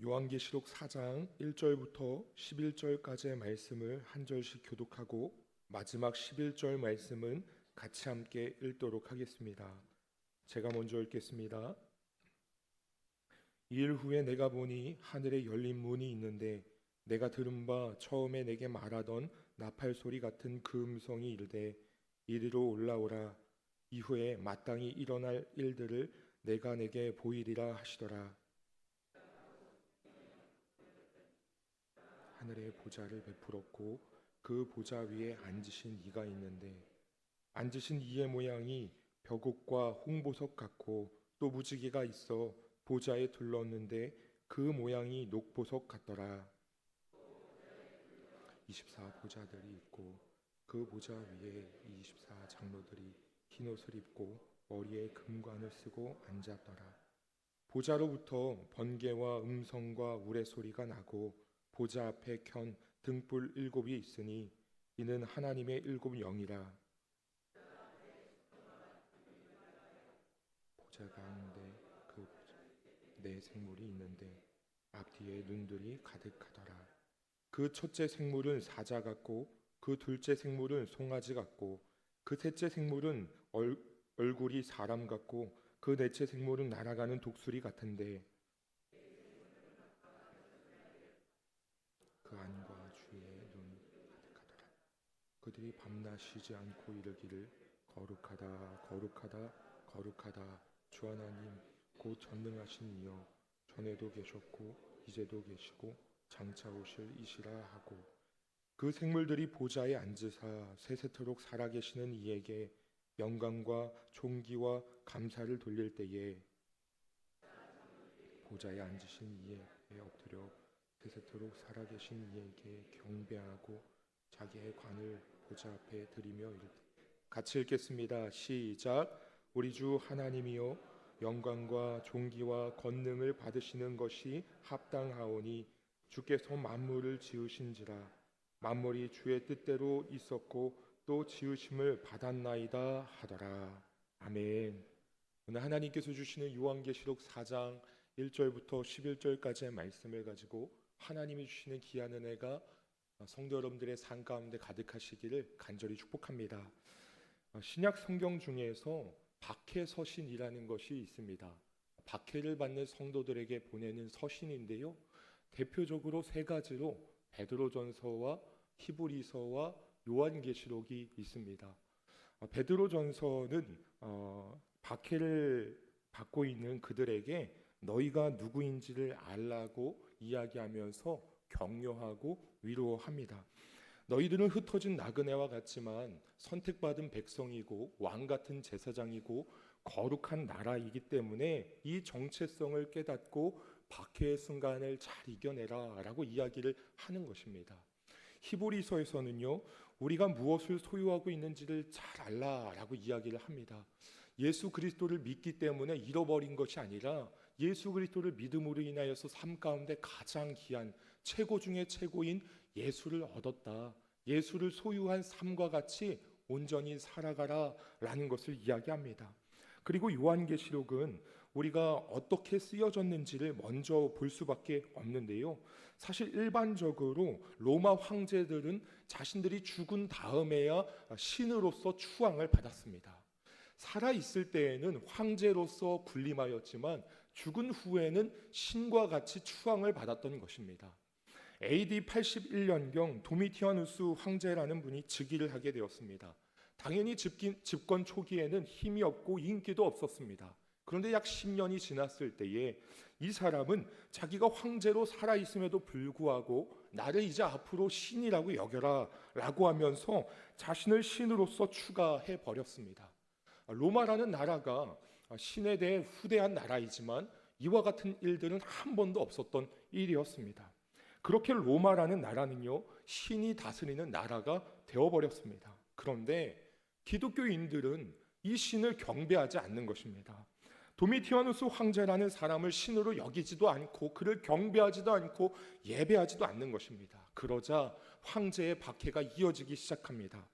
요한계시록 4장 1절부터 11절까지의 말씀을 한 절씩 교독하고 마지막 11절 말씀은 같이 함께 읽도록 하겠습니다. 제가 먼저 읽겠습니다. 이일 후에 내가 보니 하늘에 열린 문이 있는데 내가 들은 바 처음에 내게 말하던 나팔 소리 같은 그 음성이 이르되 이리로 올라오라 이후에 마땅히 일어날 일들을 내가 내게 보이리라 하시더라 하늘에 보좌를 베풀었고 그 보좌 위에 앉으신 이가 있는데 앉으신 이의 모양이 벽옥과 홍보석 같고 또 무지개가 있어 보좌에 둘렀는데 그 모양이 녹보석 같더라. 24 보좌들이 있고 그 보좌 위에 24 장로들이 흰 옷을 입고 머리에 금관을 쓰고 앉았더라. 보좌로부터 번개와 음성과 우레 소리가 나고 보좌 앞에 켠 등불 일곱이 있으니 이는 하나님의 일곱 영이라. 보좌 가운데 그네 생물이 있는데 앞뒤에 눈들이 가득하더라. 그 첫째 생물은 사자 같고 그 둘째 생물은 송아지 같고 그 셋째 생물은 얼, 얼굴이 사람 같고 그 넷째 생물은 날아가는 독수리 같은데 그 안과 주위에 눈이 가득하더라. 그들이 밤낮 쉬지 않고 이르기를 거룩하다 거룩하다 거룩하다 주 하나님 곧 전능하신 이여 전에도 계셨고 이제도 계시고 장차 오실 이시라 하고 그 생물들이 보좌에 앉으사 세세토록 살아계시는 이에게 영광과 존귀와 감사를 돌릴 때에 보좌에 앉으신 이에 엎드려 세세토록 살아계신 이에게 경배하고 자기의 관을 보좌 앞에 드리며 같이 읽겠습니다. 시작. 우리 주 하나님이여 영광과 존귀와 권능을 받으시는 것이 합당하오니 주께서 만물을 지으신지라 만물이 주의 뜻대로 있었고 또 지으심을 받았나이다 하더라. 아멘. 오늘 하나님께서 주시는 요한계시록 4장 1절부터 11절까지의 말씀을 가지고 하나님이 주시는 귀한 은혜가 성도 여러분들의 삶 가운데 가득하시기를 간절히 축복합니다. 신약 성경 중에서 박해 서신이라는 것이 있습니다. 박해를 받는 성도들에게 보내는 서신인데요. 대표적으로 세 가지로 베드로전서와 히브리서와 요한계시록이 있습니다. 베드로전서는 어, 박해를 받고 있는 그들에게 너희가 누구인지를 알라고 이야기하면서 격려하고 위로합니다. 너희들은 흩어진 나그네와 같지만 선택받은 백성이고 왕 같은 제사장이고 거룩한 나라이기 때문에 이 정체성을 깨닫고 박해의 순간을 잘 이겨내라라고 이야기를 하는 것입니다. 히브리서에서는요, 우리가 무엇을 소유하고 있는지를 잘 알라라고 이야기를 합니다. 예수 그리스도를 믿기 때문에 잃어버린 것이 아니라 예수 그리스도를 믿음으로 인하여서 삶 가운데 가장 귀한 최고 중의 최고인 예수를 얻었다. 예수를 소유한 삶과 같이 온전히 살아가라라는 것을 이야기합니다. 그리고 요한계시록은 우리가 어떻게 쓰여졌는지를 먼저 볼 수밖에 없는데요. 사실 일반적으로 로마 황제들은 자신들이 죽은 다음에야 신으로서 추앙을 받았습니다. 살아 있을 때에는 황제로서 군림하였지만 죽은 후에는 신과 같이 추앙을 받았던 것입니다. AD 81년경 도미티아누스 황제라는 분이 즉위를 하게 되었습니다. 당연히 집권 초기에는 힘이 없고 인기도 없었습니다. 그런데 약 10년이 지났을 때에 이 사람은 자기가 황제로 살아 있음에도 불구하고 나를 이제 앞으로 신이라고 여겨라 라고 하면서 자신을 신으로서 추가해 버렸습니다. 로마라는 나라가 신에 대해 후대한 나라이지만 이와 같은 일들은 한 번도 없었던 일이었습니다. 그렇게 로마라는 나라는요, 신이 다스리는 나라가 되어버렸습니다. 그런데 기독교인들은 이 신을 경배하지 않는 것입니다. 도미티아누스 황제라는 사람을 신으로 여기지도 않고 그를 경배하지도 않고 예배하지도 않는 것입니다. 그러자 황제의 박해가 이어지기 시작합니다.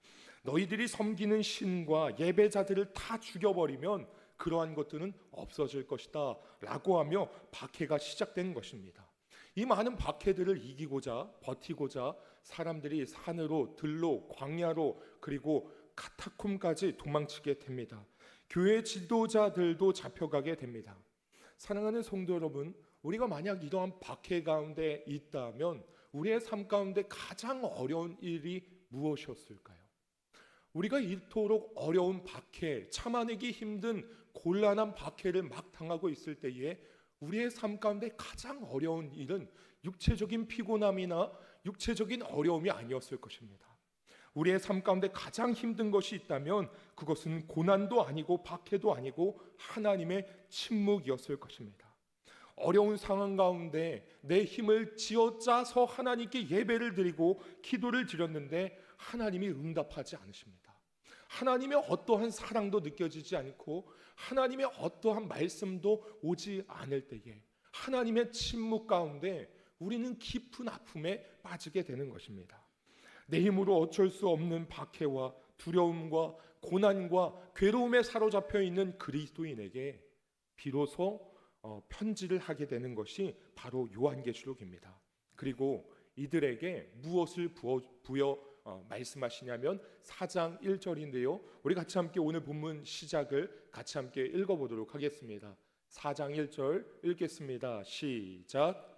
너희들이 섬기는 신과 예배자들을 다 죽여버리면 그러한 것들은 없어질 것이다 라고 하며 박해가 시작된 것입니다. 이 많은 박해들을 이기고자 버티고자 사람들이 산으로 들로 광야로 그리고 카타콤까지 도망치게 됩니다. 교회 지도자들도 잡혀가게 됩니다. 사랑하는 성도 여러분, 우리가 만약 이러한 박해 가운데 있다면 우리의 삶 가운데 가장 어려운 일이 무엇이었을까요? 우리가 이토록 어려운 박해, 참아내기 힘든 곤란한 박해를 막 당하고 있을 때에 우리의 삶 가운데 가장 어려운 일은 육체적인 피곤함이나 육체적인 어려움이 아니었을 것입니다. 우리의 삶 가운데 가장 힘든 것이 있다면 그것은 고난도 아니고 박해도 아니고 하나님의 침묵이었을 것입니다. 어려운 상황 가운데 내 힘을 쥐어짜서 하나님께 예배를 드리고 기도를 드렸는데 하나님이 응답하지 않으십니다. 하나님의 어떠한 사랑도 느껴지지 않고 하나님의 어떠한 말씀도 오지 않을 때에 하나님의 침묵 가운데 우리는 깊은 아픔에 빠지게 되는 것입니다. 내 힘으로 어쩔 수 없는 박해와 두려움과 고난과 괴로움에 사로잡혀 있는 그리스도인에게 비로소 어, 편지를 하게 되는 것이 바로 요한계시록입니다. 그리고 이들에게 무엇을 부여 어, 말씀하시냐면 4장 1절인데요. 우리 같이 함께 오늘 본문 시작을 같이 함께 읽어보도록 하겠습니다. 4장 1절 읽겠습니다. 시작.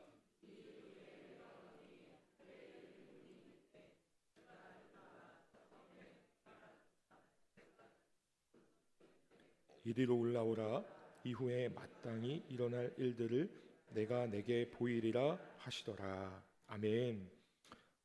이리로 올라오라 이후에 마땅히 일어날 일들을 내가 내게 보이리라 하시더라 아멘.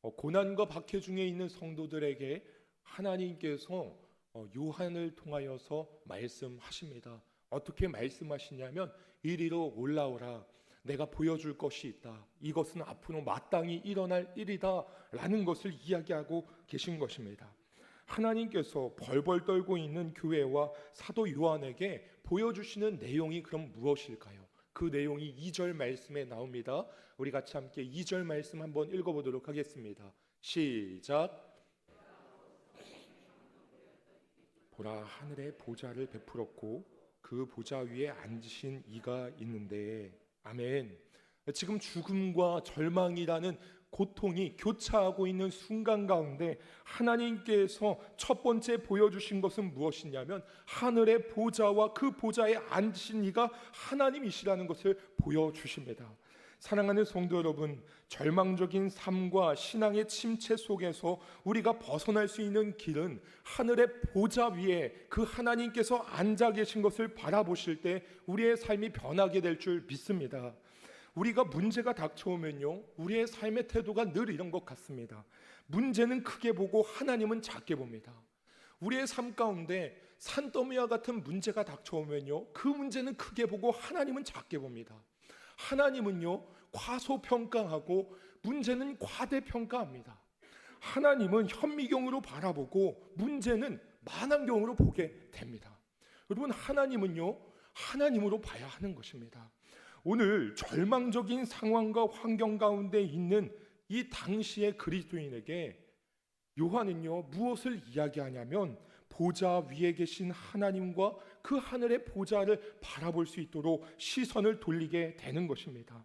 어, 고난과 박해 중에 있는 성도들에게 하나님께서 어, 요한을 통하여서 말씀하십니다. 어떻게 말씀하시냐면 이리로 올라오라. 내가 보여줄 것이 있다. 이것은 앞으로 마땅히 일어날 일이다 라는 것을 이야기하고 계신 것입니다. 하나님께서 벌벌 떨고 있는 교회와 사도 요한에게 보여주시는 내용이 그럼 무엇일까요? 그 내용이 2절 말씀에 나옵니다. 우리 같이 함께 2절 말씀 한번 읽어보도록 하겠습니다. 시작. 보라 하늘의 보좌를 베풀었고 그 보좌 위에 앉으신 이가 있는데 아멘. 지금 죽음과 절망이라는 고통이 교차하고 있는 순간 가운데 하나님께서 첫 번째 보여주신 것은 무엇이냐면 하늘의 보좌와 그 보좌에 앉으신 이가 하나님이시라는 것을 보여주십니다. 사랑하는 성도 여러분, 절망적인 삶과 신앙의 침체 속에서 우리가 벗어날 수 있는 길은 하늘의 보좌 위에 그 하나님께서 앉아 계신 것을 바라보실 때 우리의 삶이 변하게 될 줄 믿습니다. 우리가 문제가 닥쳐오면요, 우리의 삶의 태도가 늘 이런 것 같습니다. 문제는 크게 보고 하나님은 작게 봅니다. 우리의 삶 가운데 산더미와 같은 문제가 닥쳐오면요, 그 문제는 크게 보고 하나님은 작게 봅니다. 하나님은요, 과소평가하고 문제는 과대평가합니다. 하나님은 현미경으로 바라보고 문제는 만안경으로 보게 됩니다. 여러분, 하나님은요, 하나님으로 봐야 하는 것입니다. 오늘 절망적인 상황과 환경 가운데 있는 이 당시의 그리스도인에게 요한은요 무엇을 이야기하냐면 보좌 위에 계신 하나님과 그 하늘의 보좌를 바라볼 수 있도록 시선을 돌리게 되는 것입니다.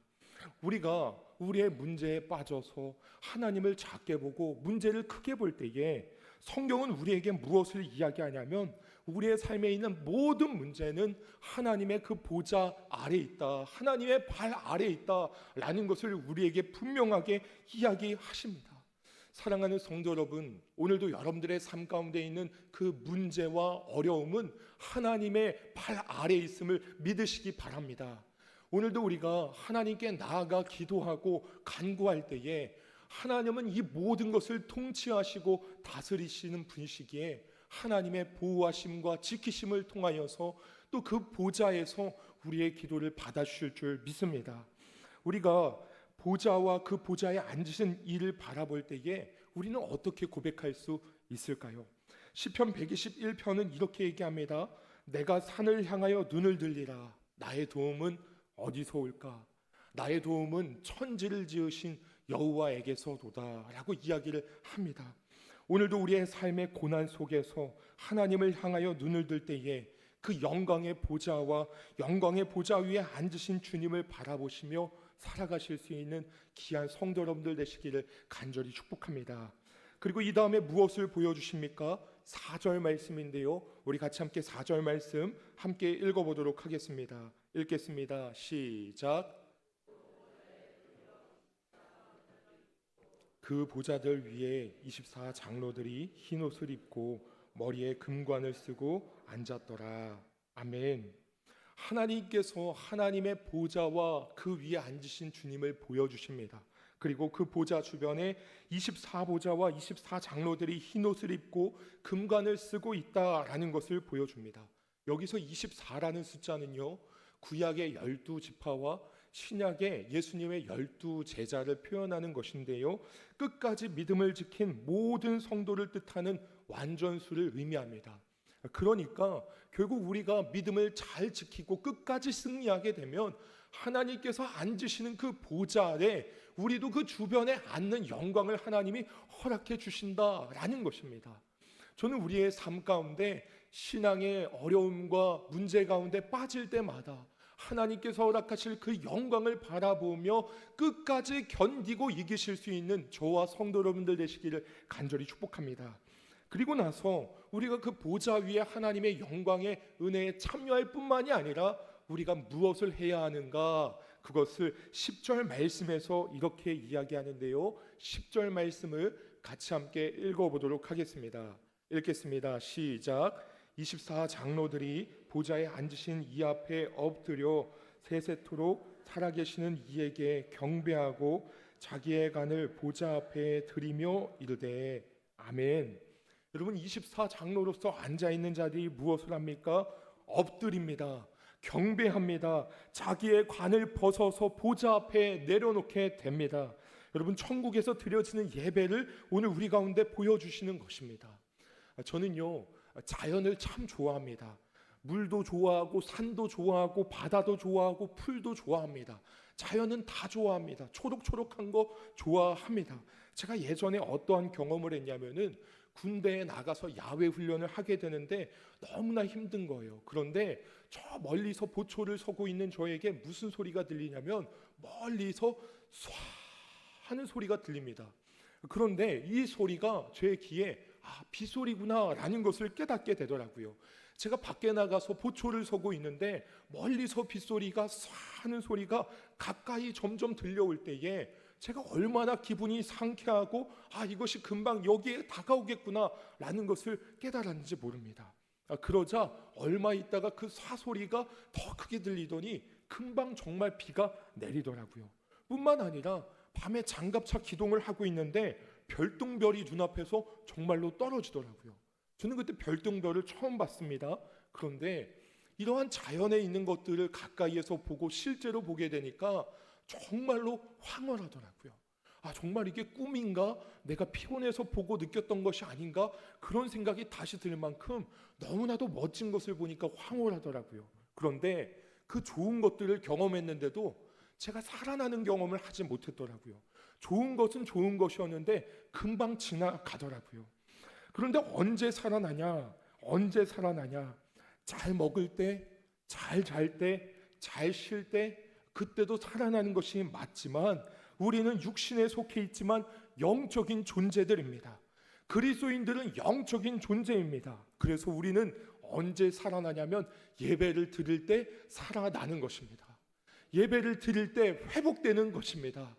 우리가 우리의 문제에 빠져서 하나님을 작게 보고 문제를 크게 볼 때에 성경은 우리에게 무엇을 이야기하냐면 우리의 삶에 있는 모든 문제는 하나님의 그 보좌 아래 있다. 하나님의 발 아래 있다라는 것을 우리에게 분명하게 이야기하십니다. 사랑하는 성도 여러분, 오늘도 여러분들의 삶 가운데 있는 그 문제와 어려움은 하나님의 발 아래 있음을 믿으시기 바랍니다. 오늘도 우리가 하나님께 나아가 기도하고 간구할 때에 하나님은 이 모든 것을 통치하시고 다스리시는 분이시기에 하나님의 보호하심과 지키심을 통하여서 또 그 보좌에서 우리의 기도를 받아주실 줄 믿습니다. 우리가 보좌와 그 보좌에 앉으신 이를 바라볼 때에 우리는 어떻게 고백할 수 있을까요? 시편 121편은 이렇게 얘기합니다. 내가 산을 향하여 눈을 들리라. 나의 도움은 어디서 올까? 나의 도움은 천지를 지으신 여호와에게서도다라고 이야기를 합니다. 오늘도 우리의 삶의 고난 속에서 하나님을 향하여 눈을 들 때에 그 영광의 보좌와 영광의 보좌 위에 앉으신 주님을 바라보시며 살아가실 수 있는 귀한 성도 여러분들 되시기를 간절히 축복합니다. 그리고 이 다음에 무엇을 보여주십니까? 4절 말씀인데요. 우리 같이 함께 4절 말씀 함께 읽어보도록 하겠습니다. 읽겠습니다. 시작. 그 보좌들 위에 24 장로들이 흰 옷을 입고 머리에 금관을 쓰고 앉았더라. 아멘. 하나님께서 하나님의 보좌와 그 위에 앉으신 주님을 보여주십니다. 그리고 그 보좌 주변에 24보좌와 24 장로들이 흰 옷을 입고 금관을 쓰고 있다라는 것을 보여줍니다. 여기서 24라는 숫자는요. 구약의 열두 지파와 신약의 예수님의 열두 제자를 표현하는 것인데요. 끝까지 믿음을 지킨 모든 성도를 뜻하는 완전수를 의미합니다. 그러니까 결국 우리가 믿음을 잘 지키고 끝까지 승리하게 되면 하나님께서 앉으시는 그 보좌 아래 우리도 그 주변에 앉는 영광을 하나님이 허락해 주신다라는 것입니다. 저는 우리의 삶 가운데 신앙의 어려움과 문제 가운데 빠질 때마다 하나님께서 허락하실 그 영광을 바라보며 끝까지 견디고 이기실 수 있는 저와 성도 여러분들 되시기를 간절히 축복합니다. 그리고 나서 우리가 그 보좌 위에 하나님의 영광의 은혜에 참여할 뿐만이 아니라 우리가 무엇을 해야 하는가 그것을 10절 말씀에서 이렇게 이야기하는데요. 10절 말씀을 같이 함께 읽어 보도록 하겠습니다. 읽겠습니다. 시작. 24 장로들이 보좌에 앉으신 이 앞에 엎드려 세세토록 살아계시는 이에게 경배하고 자기의 간을 보좌 앞에 드리며 이르되 아멘. 여러분 24 장로로서 앉아 있는 자들이 무엇을 합니까? 엎드립니다. 경배합니다. 자기의 관을 벗어서 보좌 앞에 내려놓게 됩니다. 여러분 천국에서 드려지는 예배를 오늘 우리 가운데 보여주시는 것입니다. 저는요 자연을 참 좋아합니다. 물도 좋아하고 산도 좋아하고 바다도 좋아하고 풀도 좋아합니다. 자연은 다 좋아합니다. 초록초록한 거 좋아합니다. 제가 예전에 어떠한 경험을 했냐면은 군대에 나가서 야외 훈련을 하게 되는데 너무나 힘든 거예요. 그런데 저 멀리서 보초를 서고 있는 저에게 무슨 소리가 들리냐면 멀리서 쏴 하는 소리가 들립니다. 그런데 이 소리가 제 귀에 아, 빗소리구나라는 것을 깨닫게 되더라고요. 제가 밖에 나가서 보초를 서고 있는데 멀리서 빗소리가 쏴 하는 소리가 가까이 점점 들려올 때에 제가 얼마나 기분이 상쾌하고 아 이것이 금방 여기에 다가오겠구나라는 것을 깨달았는지 모릅니다. 아, 그러자 얼마 있다가 그 사소리가 더 크게 들리더니 금방 정말 비가 내리더라고요. 뿐만 아니라 밤에 장갑차 기동을 하고 있는데 별똥별이 눈앞에서 정말로 떨어지더라고요. 저는 그때 별똥별을 처음 봤습니다. 그런데 이러한 자연에 있는 것들을 가까이에서 보고 실제로 보게 되니까 정말로 황홀하더라고요. 아, 정말 이게 꿈인가? 내가 피곤해서 보고 느꼈던 것이 아닌가? 그런 생각이 다시 들 만큼 너무나도 멋진 것을 보니까 황홀하더라고요. 그런데 그 좋은 것들을 경험했는데도 제가 살아나는 경험을 하지 못했더라고요. 좋은 것은 좋은 것이었는데 금방 지나가더라고요. 그런데 언제 살아나냐? 언제 살아나냐? 잘 먹을 때, 잘 잘 때, 잘 쉴 때, 그때도 살아나는 것이 맞지만 우리는 육신에 속해 있지만 영적인 존재들입니다. 그리스도인들은 영적인 존재입니다. 그래서 우리는 언제 살아나냐면 예배를 드릴 때 살아나는 것입니다. 예배를 드릴 때 회복되는 것입니다.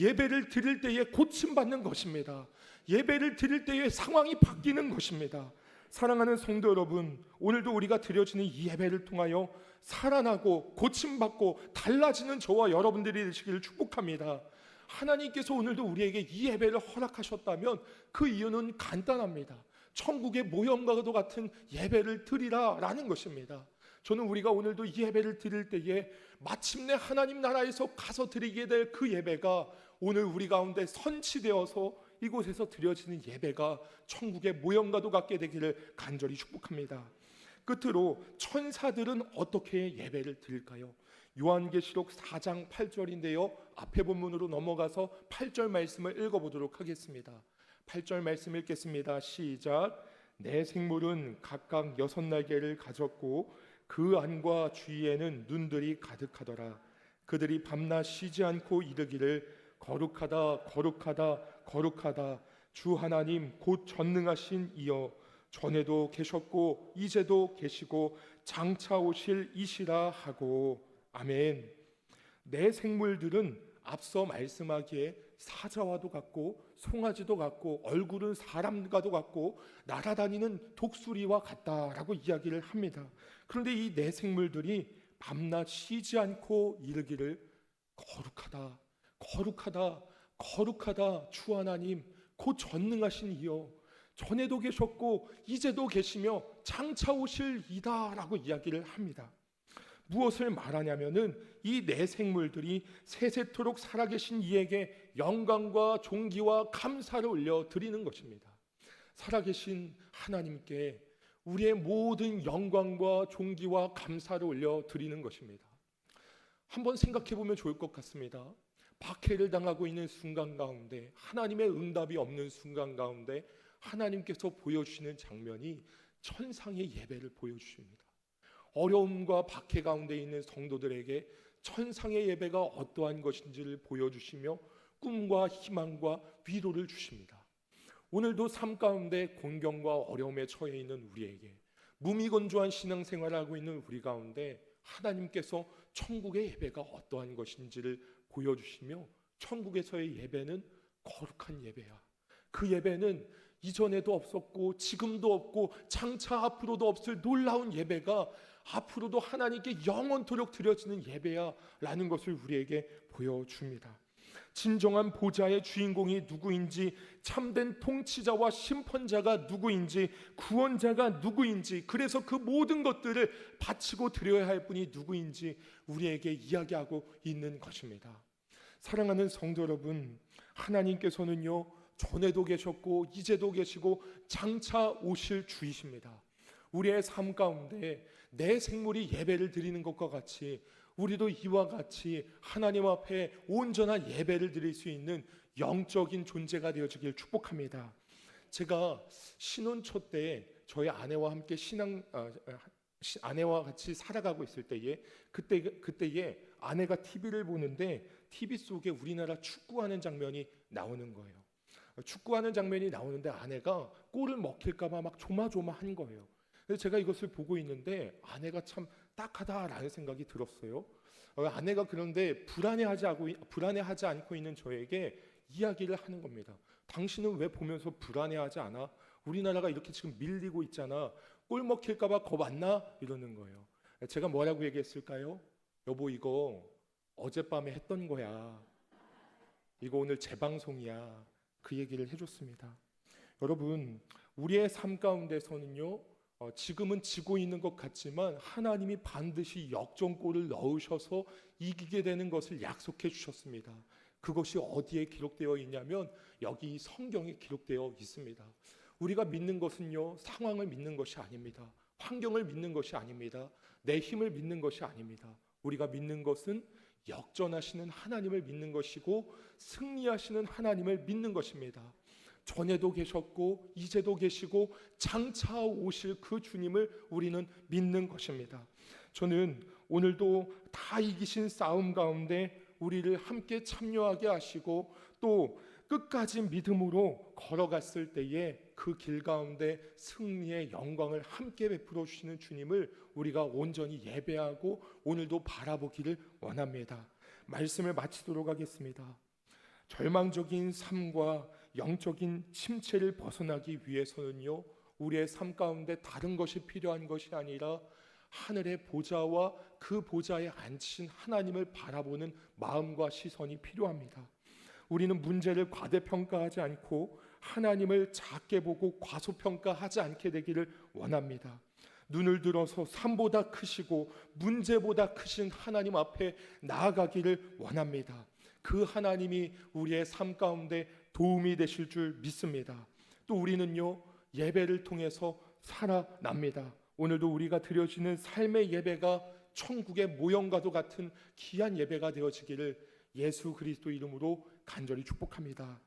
예배를 드릴 때에 고침받는 것입니다. 예배를 드릴 때에 상황이 바뀌는 것입니다. 사랑하는 성도 여러분, 오늘도 우리가 드려지는 이 예배를 통하여 살아나고 고침받고 달라지는 저와 여러분들이 되시기를 축복합니다. 하나님께서 오늘도 우리에게 이 예배를 허락하셨다면 그 이유는 간단합니다. 천국의 모형과도 같은 예배를 드리라라는 것입니다. 저는 우리가 오늘도 이 예배를 드릴 때에 마침내 하나님 나라에서 가서 드리게 될 그 예배가 오늘 우리 가운데 선치되어서 이곳에서 드려지는 예배가 천국의 모형과도 같게 되기를 간절히 축복합니다. 끝으로 천사들은 어떻게 예배를 드릴까요? 요한계시록 4장 8절인데요. 앞에 본문으로 넘어가서 8절 말씀을 읽어보도록 하겠습니다. 8절 말씀 읽겠습니다. 시작. 내 생물은 각각 여섯 날개를 가졌고 그 안과 주위에는 눈들이 가득하더라. 그들이 밤낮 쉬지 않고 이르기를 거룩하다 거룩하다 거룩하다 주 하나님 곧 전능하신 이여 전에도 계셨고 이제도 계시고 장차 오실 이시라 하고 아멘. 내 생물들은 앞서 말씀하기에 사자와도 같고 송아지도 같고 얼굴은 사람과도 같고 날아다니는 독수리와 같다라고 이야기를 합니다. 그런데 이 내 생물들이 밤낮 쉬지 않고 이르기를 거룩하다 거룩하다 거룩하다 주 하나님 곧 전능하신 이여 전에도 계셨고 이제도 계시며 장차 오실 이다라고 이야기를 합니다. 무엇을 말하냐면은 이 내 생물들이 세세토록 살아계신 이에게 영광과 존귀와 감사를 올려 드리는 것입니다. 살아계신 하나님께 우리의 모든 영광과 존귀와 감사를 올려 드리는 것입니다. 한번 생각해 보면 좋을 것 같습니다. 박해를 당하고 있는 순간 가운데 하나님의 응답이 없는 순간 가운데 하나님께서 보여주시는 장면이 천상의 예배를 보여주십니다. 어려움과 박해 가운데 있는 성도들에게 천상의 예배가 어떠한 것인지를 보여주시며 꿈과 희망과 위로를 주십니다. 오늘도 삶 가운데 공경과 어려움에 처해 있는 우리에게 무미건조한 신앙생활을 하고 있는 우리 가운데 하나님께서 천국의 예배가 어떠한 것인지를 보여주시며 천국에서의 예배는 거룩한 예배야. 그 예배는 이전에도 없었고 지금도 없고 장차 앞으로도 없을 놀라운 예배가 앞으로도 하나님께 영원토록 드려지는 예배야라는 것을 우리에게 보여줍니다. 진정한 보좌의 주인공이 누구인지 참된 통치자와 심판자가 누구인지 구원자가 누구인지 그래서 그 모든 것들을 바치고 드려야 할 분이 누구인지 우리에게 이야기하고 있는 것입니다. 사랑하는 성도 여러분, 하나님께서는요 전에도 계셨고 이제도 계시고 장차 오실 주이십니다. 우리의 삶 가운데 내 생물이 예배를 드리는 것과 같이 우리도 이와 같이 하나님 앞에 온전한 예배를 드릴 수 있는 영적인 존재가 되어지길 축복합니다. 제가 신혼 초 때 저희 아내와 함께 신앙 아, 시- 아내와 같이 살아가고 있을 때에 그때 그때에 아내가 TV를 보는데 TV 속에 우리나라 축구하는 장면이 나오는 거예요. 축구하는 장면이 나오는데 아내가 골을 먹힐까봐 막 조마조마한 거예요. 그래서 제가 이것을 보고 있는데 아내가 참 딱하다라는 생각이 들었어요. 어, 아내가 그런데 불안해하지 않고 불안해하지 않고 있는 저에게 이야기를 하는 겁니다. 당신은 왜 보면서 불안해하지 않아? 우리나라가 이렇게 지금 밀리고 있잖아. 골 먹힐까봐 겁 안 나? 이러는 거예요. 제가 뭐라고 얘기했을까요? 여보 이거 어젯밤에 했던 거야. 이거 오늘 재방송이야. 그 얘기를 해줬습니다. 여러분, 우리의 삶 가운데서는요, 어, 지금은 지고 있는 것 같지만 하나님이 반드시 역전골을 넣으셔서 이기게 되는 것을 약속해 주셨습니다. 그것이 어디에 기록되어 있냐면 여기 성경에 기록되어 있습니다. 우리가 믿는 것은요, 상황을 믿는 것이 아닙니다. 환경을 믿는 것이 아닙니다. 내 힘을 믿는 것이 아닙니다. 우리가 믿는 것은 역전하시는 하나님을 믿는 것이고 승리하시는 하나님을 믿는 것입니다. 전에도 계셨고 이제도 계시고 장차 오실 그 주님을 우리는 믿는 것입니다. 저는 오늘도 다 이기신 싸움 가운데 우리를 함께 참여하게 하시고 또 끝까지 믿음으로 걸어갔을 때에 그 길 가운데 승리의 영광을 함께 베풀어 주시는 주님을 우리가 온전히 예배하고 오늘도 바라보기를 원합니다. 말씀을 마치도록 하겠습니다. 절망적인 삶과 영적인 침체를 벗어나기 위해서는요, 우리의 삶 가운데 다른 것이 필요한 것이 아니라 하늘의 보좌와 그 보좌에 앉으신 하나님을 바라보는 마음과 시선이 필요합니다. 우리는 문제를 과대평가하지 않고 하나님을 작게 보고 과소평가하지 않게 되기를 원합니다. 눈을 들어서 삶보다 크시고 문제보다 크신 하나님 앞에 나아가기를 원합니다. 그 하나님이 우리의 삶 가운데 도움이 되실 줄 믿습니다. 또 우리는요, 예배를 통해서 살아납니다. 오늘도 우리가 드려지는 삶의 예배가 천국의 모형과도 같은 귀한 예배가 되어지기를 예수 그리스도 이름으로 간절히 축복합니다.